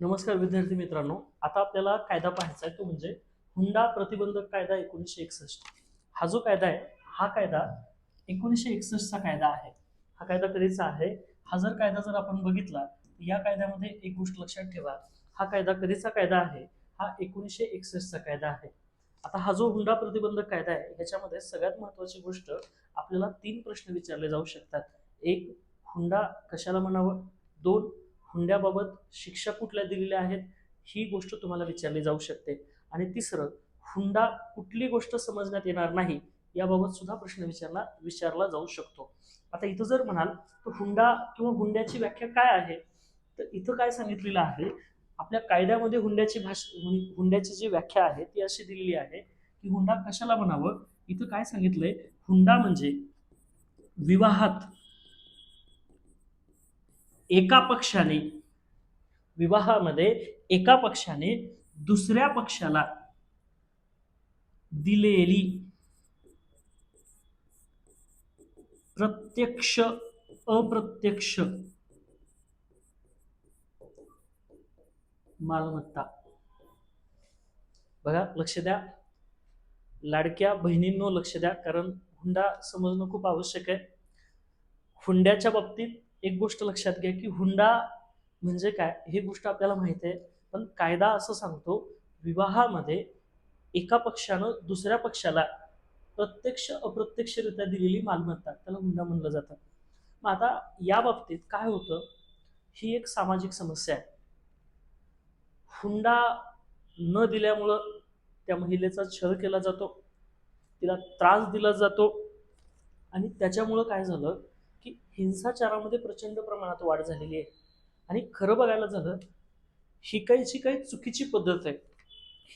नमस्कार विद्यार्थी मित्रांनो आता आपल्याला कायदा पाहायचा आहे तो म्हणजे हुंडा प्रतिबंधक कायदा एकोणीसशे एकसष्ट. हा जो कायदा आहे हा कायदा एकोणीसशे एकसष्टचा कायदा आहे. हा कायदा कधीचा आहे? हा जर कायदा जर आपण बघितला या कायद्यामध्ये एक गोष्ट लक्षात ठेवा. हा कायदा कधीचा कायदा आहे? हा एकोणीसशे एकसष्टचा कायदा आहे. आता हा जो हुंडा प्रतिबंधक कायदा आहे ह्याच्यामध्ये सगळ्यात महत्वाची गोष्ट आपल्याला तीन प्रश्न विचारले जाऊ शकतात. एक हुंडा कशाला म्हणावं? दोन हुंड्याबाबत शिक्षा कुठल्या दिलेल्या आहेत ही गोष्ट तुम्हाला विचारली जाऊ शकते. आणि तिसरं हुंडा कुठली गोष्ट समजण्यात येणार नाही याबाबत सुद्धा प्रश्न विचारला विचारला जाऊ शकतो. आता इथं जर म्हणाल तर हुंडा किंवा हुंड्याची व्याख्या काय आहे? तर इथं काय सांगितलेलं आहे आपल्या कायद्यामध्ये हुंड्याची भाष हुंड्याची जी व्याख्या आहे ती अशी दिलेली आहे की हुंडा कशाला म्हणावं? इथं काय सांगितलंय हुंडा म्हणजे विवाहात एका पक्षाने विवाहामध्ये एका पक्षाने दुसऱ्या पक्षाला दिलेली प्रत्यक्ष अप्रत्यक्ष मालमत्ता. बघा लक्ष द्या. लाडक्या बहिणींनो लक्ष द्या. कारण हुंडा समजणं खूप आवश्यक आहे. हुंड्याच्या बाबतीत एक गोष्ट लक्षात घ्या की हुंडा म्हणजे काय? ही गोष्ट आपल्याला माहिती आहे. पण कायदा असं सांगतो विवाहामध्ये एका पक्षानं दुसऱ्या पक्षाला प्रत्यक्ष अप्रत्यक्षरित्या दिलेली मालमत्ता त्याला हुंडा म्हणलं जातं. मग आता या बाबतीत काय होतं? ही एक सामाजिक समस्या आहे. हुंडा न दिल्यामुळं त्या महिलेचा छळ केला जातो तिला त्रास दिला जातो आणि त्याच्यामुळं काय झालं? की हिंसाचारामध्ये प्रचंड प्रमाणात वाढ झालेली आहे. आणि खरं बघायला झालं ही काही जी काही चुकीची पद्धत आहे.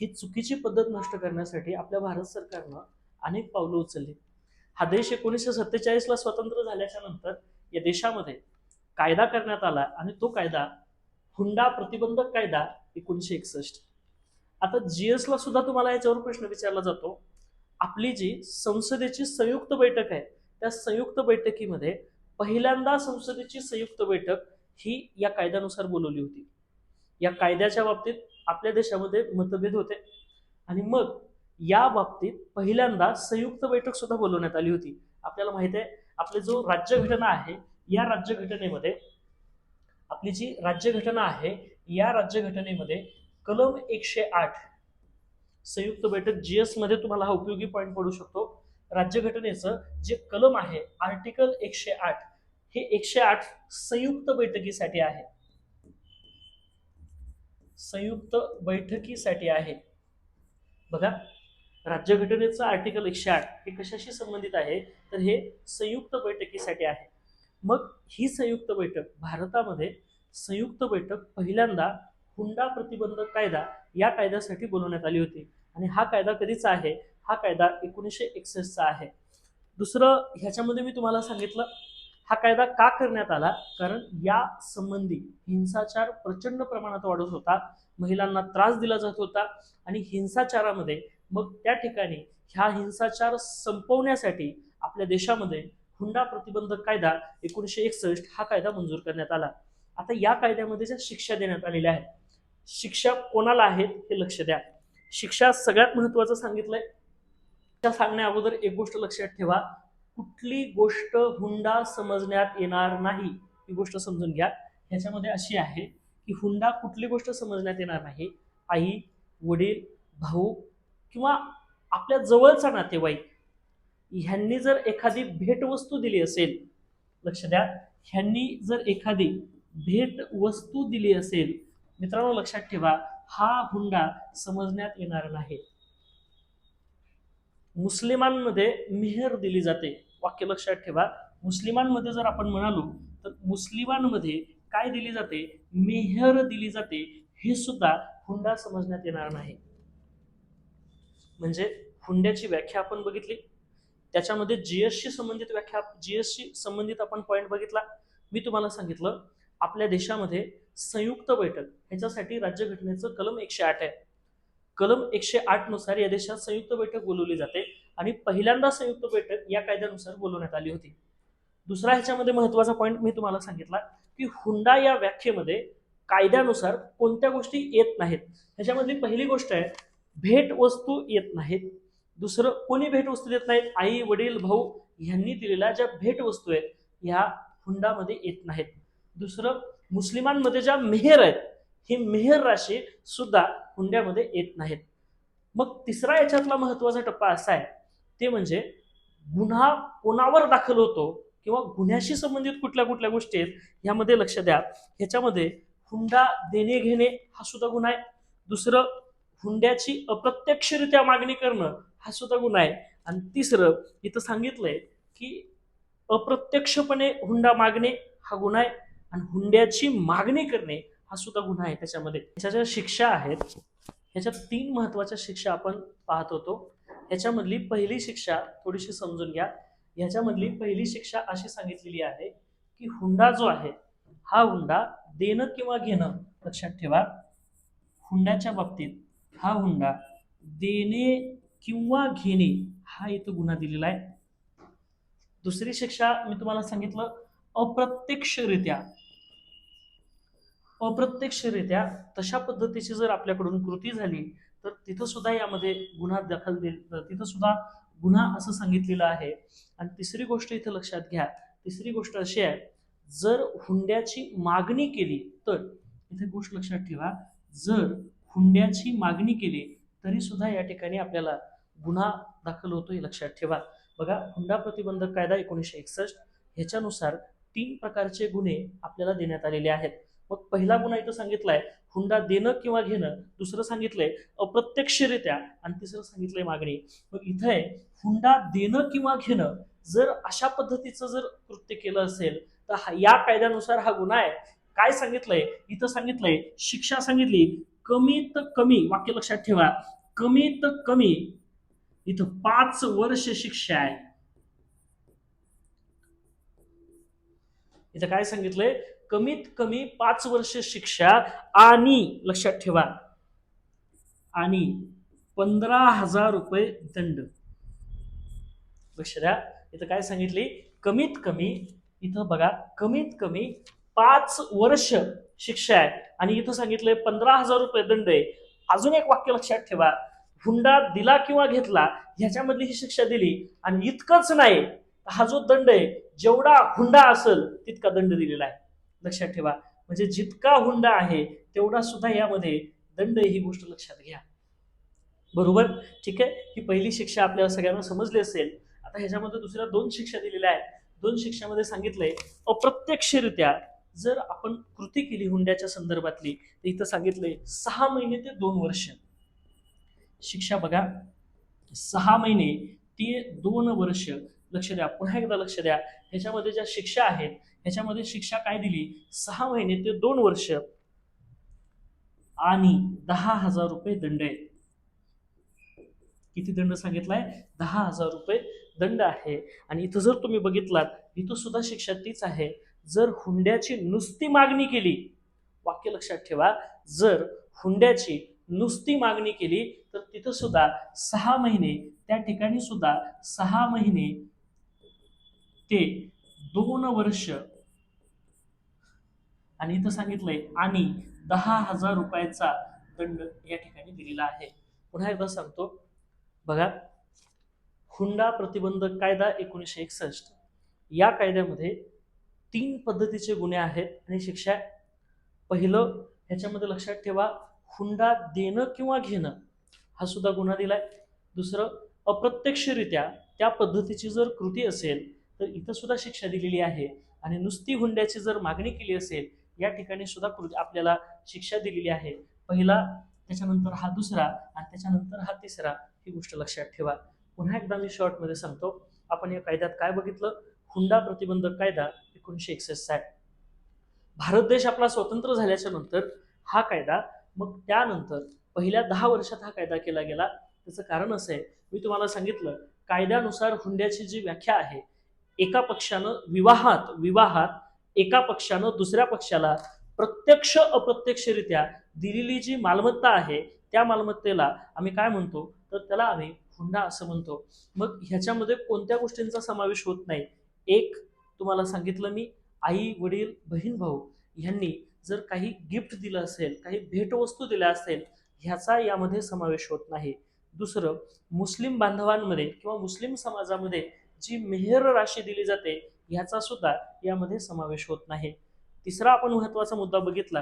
ही चुकीची पद्धत नष्ट करण्यासाठी आपल्या भारत सरकारनं अनेक पावलं उचलली. हा देश एकोणीसशे सत्तेचाळीसला स्वतंत्र झाल्याच्यानंतर या देशामध्ये कायदा करण्यात आला आणि तो कायदा हुंडा प्रतिबंधक कायदा एकोणीसशे एकसष्ट. आता जीएसला सुद्धा तुम्हाला याच्यावर प्रश्न विचारला जातो. आपली जी संसदेची संयुक्त बैठक आहे त्या संयुक्त बैठकीमध्ये पहिल्यांदा संसदेची संयुक्त बैठक ही या कायद्यानुसार बोलवली होती. या कायद्याच्या बाबतीत आपल्या देशामध्ये मतभेद होते. आणि मग या बाबतीत पहिल्यांदा संयुक्त बैठक सुद्धा बोलवण्यात आली होती. आपल्याला माहीत आहे आपली जो राज्यघटना आहे या राज्यघटनेमध्ये आपली जी राज्यघटना आहे या राज्यघटनेमध्ये कलम एकशे आठ संयुक्त बैठक जीएसमध्ये तुम्हाला हा उपयोगी पॉईंट पडू शकतो. राज्यघटनेचं जे कलम आहे आर्टिकल एकशे आठ हे एकशे आठ संयुक्त बैठकीसाठी आहे. संयुक्त बैठकीसाठी आहे. बघा राज्यघटनेचं आर्टिकल एकशे आठ हे कशाशी संबंधित आहे? तर हे संयुक्त बैठकीसाठी आहे. मग ही संयुक्त बैठक भारतामध्ये संयुक्त बैठक पहिल्यांदा हुंडा प्रतिबंधक कायदा या कायद्यासाठी बोलवण्यात आली होती. आणि हा कायदा कधीचा आहे? हा कायदा एकोणीसशे एकसष्टचा आहे. दुसरं ह्याच्यामध्ये मी तुम्हाला सांगितलं हा कायदा का करण्यात आला? कारण या संबंधी हिंसाचार प्रचंड प्रमाणात वाढत होता. महिलांना त्रास दिला जात होता आणि हिंसाचारामध्ये मग त्या ठिकाणी ह्या हिंसाचार संपवण्यासाठी आपल्या देशामध्ये हुंडा प्रतिबंधक कायदा एकोणीसशे एकसष्ट हा कायदा मंजूर करण्यात आला. आता या कायद्यामध्ये ज्या शिक्षा देण्यात आलेल्या आहेत शिक्षा कोणाला आहेत हे लक्ष द्या. शिक्षा सगळ्यात महत्वाचं सांगितलंय सांगण्या अगोदर एक गोष्ट लक्षात ठेवा. कुठली गोष्ट हुंडा समजण्यात येणार नाही ही गोष्ट समजून घ्या. ह्याच्यामध्ये अशी आहे की हुंडा कुठली गोष्ट समजण्यात येणार नाही. आई वडील भाऊ किंवा आपल्या जवळचा नातेवाईक ह्यांनी जर एखादी भेटवस्तू दिली असेल लक्ष द्या ह्यांनी जर एखादी भेटवस्तू दिली असेल मित्रांनो लक्षात ठेवा हा हुंडा समजण्यात येणार नाही. मुस्लिमांमध्ये मेहर दिली जाते. वाक्य लक्षात ठेवा. मुस्लिमांमध्ये जर आपण म्हणालो तर मुस्लिमांमध्ये काय दिली जाते? मेहर दिली जाते. हे सुद्धा हुंडा समजण्यात येणार नाही. म्हणजे हुंड्याची व्याख्या आपण बघितली. त्याच्यामध्ये जीएसशी संबंधित व्याख्या जीएसशी संबंधित आपण पॉईंट बघितला. मी तुम्हाला सांगितलं आपल्या देशामध्ये संयुक्त बैठक ह्याच्यासाठी राज्यघटनेचं कलम एकशे आठ आहे. कलम एकशे आठनुसार या देशात संयुक्त बैठक बोलवली जाते आणि पहिल्यांदा संयुक्त बैठक या कायद्यानुसार बोलवण्यात आली होती. दुसरा ह्याच्यामध्ये महत्त्वाचा पॉईंट मी तुम्हाला सांगितला की हुंडा या व्याख्येमध्ये कायद्यानुसार कोणत्या गोष्टी येत नाहीत. ह्याच्यामधली पहिली गोष्ट आहे भेट वस्तू येत नाहीत. दुसरं कोणी भेट वस्तू देत नाहीत? आई वडील भाऊ यांनी दिलेल्या ज्या भेट वस्तू आहेत ह्या हुंडामध्ये येत नाहीत. दुसरं मुस्लिमांमध्ये ज्या मेहर आहेत ही मेहर राशी सुद्धा हुंड्यामध्ये येत नाहीत. मग तिसरा याच्यातला महत्त्वाचा टप्पा असा आहे ते म्हणजे गुन्हा कोणावर दाखल होतो किंवा गुन्ह्याशी संबंधित कुठल्या कुठल्या गोष्टी आहेत ह्यामध्ये लक्ष द्या. ह्याच्यामध्ये हुंडा देणे घेणे हा सुद्धा गुन्हा आहे. दुसरं हुंड्याची अप्रत्यक्षरित्या मागणी करणं हा सुद्धा गुन्हा आहे. आणि तिसरं इथं सांगितलंय की अप्रत्यक्षपणे हुंडा मागणे हा गुन्हा आहे. आणि हुंड्याची मागणी करणे हा सुद्धा गुन्हा आहे त्याच्यामध्ये. ह्याच्या ज्या शिक्षा आहेत ह्याच्यात तीन महत्त्वाच्या शिक्षा आपण पाहत होतो. ह्याच्यामधली पहिली शिक्षा थोडीशी समजून घ्या. ह्याच्यामधली पहिली शिक्षा अशी सांगितलेली आहे की हुंडा जो आहे हा हुंडा देणं किंवा घेणं लक्षात ठेवा. हुंड्याच्या बाबतीत हा हुंडा देणे किंवा घेणे हा इथं गुन्हा दिलेला आहे. दुसरी शिक्षा मी तुम्हाला सांगितलं अप्रत्यक्षरित्या अप्रत्यक्षरित्या तशा पद्धतीची जर आपल्याकडून कृती झाली तर तिथं सुद्धा यामध्ये गुन्हा दाखल दे तिथं सुद्धा गुन्हा असं सांगितलेलं आहे. आणि तिसरी गोष्ट इथं लक्षात घ्या. तिसरी गोष्ट अशी आहे जर हुंड्याची मागणी केली तर इथे गोष्ट लक्षात ठेवा जर हुंड्याची मागणी केली तरी सुद्धा या ठिकाणी आपल्याला गुन्हा दाखल होतो हे लक्षात ठेवा. बघा हुंडा प्रतिबंधक कायदा एकोणीसशे एकसष्ट ह्याच्यानुसार तीन प्रकारचे गुन्हे आपल्याला देण्यात आलेले आहेत. मग पहिला गुन्हा इथं सांगितलाय हुंडा देणं किंवा घेणं दुसरं सांगितलंय अप्रत्यक्षरित्या आणि तिसरं सांगितलंय मागणी. मग इथं आहे हुंडा देणं किंवा घेणं जर अशा पद्धतीचं जर कृत्य केलं असेल तर या कायद्यानुसार हा गुन्हा आहे. काय सांगितलंय? इथं सांगितलंय शिक्षा सांगितली कमीत कमी वाक्य लक्षात ठेवा कमीत कमी इथं पाच वर्ष शिक्षा आहे. इथं काय सांगितलंय? कमीत कमी पाच वर्ष शिक्षा आणि लक्षात ठेवा आणि पंधरा हजार रुपये दंड. लक्ष द्या इथं काय सांगितली कमीत कमी इथं बघा कमीत कमी पाच वर्ष शिक्षा आहे. आणि इथं सांगितलंय पंधरा हजार रुपये दंड आहे. अजून एक वाक्य लक्षात ठेवा. हुंडा दिला किंवा घेतला ह्याच्यामधली ही शिक्षा दिली. आणि इतकंच नाही हा जो दंड आहे जेवढा हुंडा असेल तितका दंड दिलेला आहे. लक्षात ठेवा. म्हणजे जितका हुंडा आहे तेवढा सुद्धा यामध्ये दंड ही गोष्ट लक्षात घ्या. बरोबर? ठीक आहे? ही पहिली शिक्षा आपल्याला सगळ्यांना समजली असेल. आता ह्याच्यामध्ये दुसऱ्या दोन शिक्षा दिलेल्या आहेत. दोन शिक्षामध्ये सांगितलंय अप्रत्यक्षरित्या जर आपण कृती केली हुंड्याच्या संदर्भातली तर इथं सांगितलंय सहा महिने ते दोन वर्ष. शिक्षा बघा. सहा महिने ते दोन वर्ष लक्ष द्या पुन्हा एकदा लक्ष द्या. ह्याच्यामध्ये ज्या शिक्षा आहेत ह्याच्यामध्ये शिक्षा काय दिली? सहा महिने ते दोन वर्ष आणि दहा हजार रुपये दंड आहे किती दंड सांगितलाय? दहा हजार रुपये दंड आहे. आणि इथं जर तुम्ही बघितलात इथं सुद्धा शिक्षा तीच आहे. जर हुंड्याची नुसती मागणी केली वाक्य लक्षात ठेवा जर हुंड्याची नुसती मागणी केली तर तिथं सुद्धा सहा महिने त्या ठिकाणी सुद्धा सहा महिने ते दोन वर्ष. आणि इथं सांगितलंय आणि दहा हजार रुपयाचा दंड या ठिकाणी दिलेला आहे. पुन्हा एकदा सांगतो. बघा हुंडा प्रतिबंधक कायदा एकोणीसशे एकसष्ट. या कायद्यामध्ये तीन पद्धतीचे गुन्हे आहेत आणि शिक्षा पहिलं ह्याच्यामध्ये लक्षात ठेवा हुंडा देणं किंवा घेणं हा सुद्धा गुन्हा दिलाय. दुसरं अप्रत्यक्षरित्या त्या पद्धतीची जर कृती असेल तर इथं सुद्धा शिक्षा दिलेली आहे. आणि नुसती हुंड्याची जर मागणी केली असेल या ठिकाणी सुद्धा कृती आपल्याला शिक्षा दिलेली आहे. पहिला त्याच्यानंतर हा दुसरा आणि त्याच्यानंतर हा तिसरा ही गोष्ट लक्षात ठेवा. पुन्हा एकदा मी शॉर्टमध्ये सांगतो आपण या कायद्यात काय बघितलं? हुंडा प्रतिबंधक कायदा एकोणीसशे एकसष्ट आहे भारत देश आपला स्वतंत्र झाल्याच्यानंतर हा कायदा मग त्यानंतर पहिल्या दहा वर्षात हा कायदा केला गेला. त्याचं कारण असं आहे मी तुम्हाला सांगितलं कायद्यानुसार हुंड्याची जी व्याख्या आहे एका पक्षानं विवाहात विवाहात एका पक्षानं दुसऱ्या पक्षाला प्रत्यक्ष अप्रत्यक्षरित्या दिलेली जी मालमत्ता आहे त्या मालमत्तेला आम्ही काय म्हणतो? तर त्याला आम्ही हुंडा असं म्हणतो. मग ह्याच्यामध्ये कोणत्या गोष्टींचा समावेश होत नाही? एक तुम्हाला सांगितलं मी आई वडील बहीण भाऊ ह्यांनी जर काही गिफ्ट दिलं असेल काही भेटवस्तू दिल्या असेल ह्याचा यामध्ये समावेश होत नाही. दुसरं मुस्लिम बांधवांमध्ये किंवा मुस्लिम समाजामध्ये जी मेहर राशी दिली जाते ह्याचा सुद्धा यामध्ये समावेश होत नाही. तिसरा आपण महत्त्वाचा मुद्दा बघितला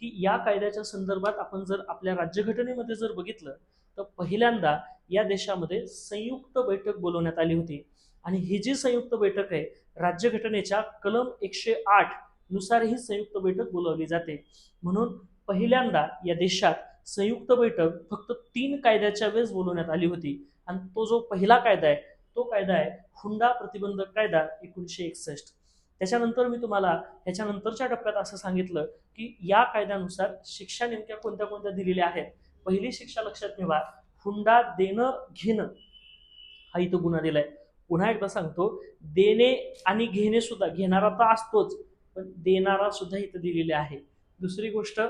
की या कायद्याच्या संदर्भात आपण जर आपल्या राज्यघटनेमध्ये जर बघितलं तर पहिल्यांदा या देशामध्ये संयुक्त बैठक बोलवण्यात आली होती. आणि ही जी संयुक्त बैठक आहे राज्यघटनेच्या कलम एकशे आठनुसार ही संयुक्त बैठक बोलवली जाते. म्हणून पहिल्यांदा या देशात संयुक्त बैठक फक्त तीन कायद्याच्या वेळेस बोलवण्यात आली होती. आणि तो जो पहिला कायदा आहे तो कायदा आहे. हुंडा प्रतिबंधक कायदा एकोणीसशे एकसष्ट. त्याच्यानंतर मी तुम्हाला ह्याच्यानंतरच्या टप्प्यात असं सांगितलं की या कायद्यानुसार शिक्षा नेमक्या कोणत्या कोणत्या दिलेल्या आहेत? पहिली शिक्षा लक्षात ठेवा. हुंडा देणं घेणं हा इथं गुन्हा दिलाय. पुन्हा एकदा सांगतो देणे आणि घेणे सुद्धा घेणारा तर असतोच पण देणारा सुद्धा इथं दिलेले आहे. दुसरी गोष्ट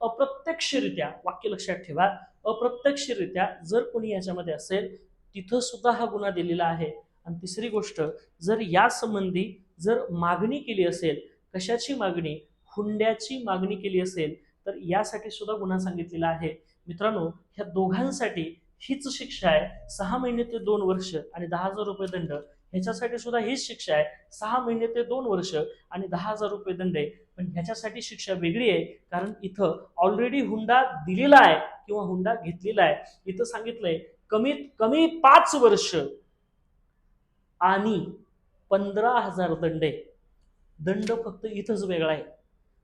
अप्रत्यक्षरित्या वाक्य लक्षात ठेवा अप्रत्यक्षरित्या जर कोणी याच्यामध्ये असेल तिथं सुद्धा हा गुन्हा दिलेला आहे. आणि तिसरी गोष्ट जर यासंबंधी जर मागणी केली असेल कशाची मागणी? हुंड्याची मागणी केली असेल तर यासाठी सुद्धा गुन्हा सांगितलेला आहे. मित्रांनो ह्या दोघांसाठी हीच शिक्षा आहे. सहा महिने ते दोन वर्ष आणि दहा हजार रुपये दंड. ह्याच्यासाठी सुद्धा हीच शिक्षा आहे. सहा महिने ते दोन वर्ष आणि दहा हजार रुपये दंड आहे. पण ह्याच्यासाठी शिक्षा वेगळी आहे कारण इथं ऑलरेडी हुंडा दिलेला आहे किंवा हुंडा घेतलेला आहे. इथं सांगितलंय कमीत कमी पाच वर्ष आणि पंधरा हजार दंड. आहे दंड फक्त इथंच वेगळा आहे.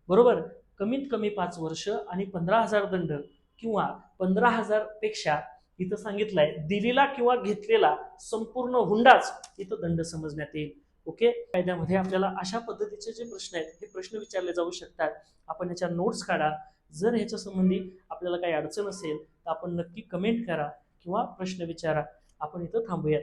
बरोबर? कमीत कमी पाच वर्ष आणि पंधरा हजार दंड किंवा पंधरा हजारपेक्षा इथं सांगितलंय दिलेला किंवा घेतलेला संपूर्ण हुंडाच इथं दंड समजण्यात येईल. ओके? कायद्यामध्ये आपल्याला अशा पद्धतीचे जे प्रश्न आहेत हे प्रश्न विचारले जाऊ शकतात. आपण याच्या नोट्स काढा. जर ह्याच्या संबंधी आपल्याला काही अडचण असेल तर आपण नक्की कमेंट करा. किंवा प्रश्न विचारा. आपण इथं थांबूयात.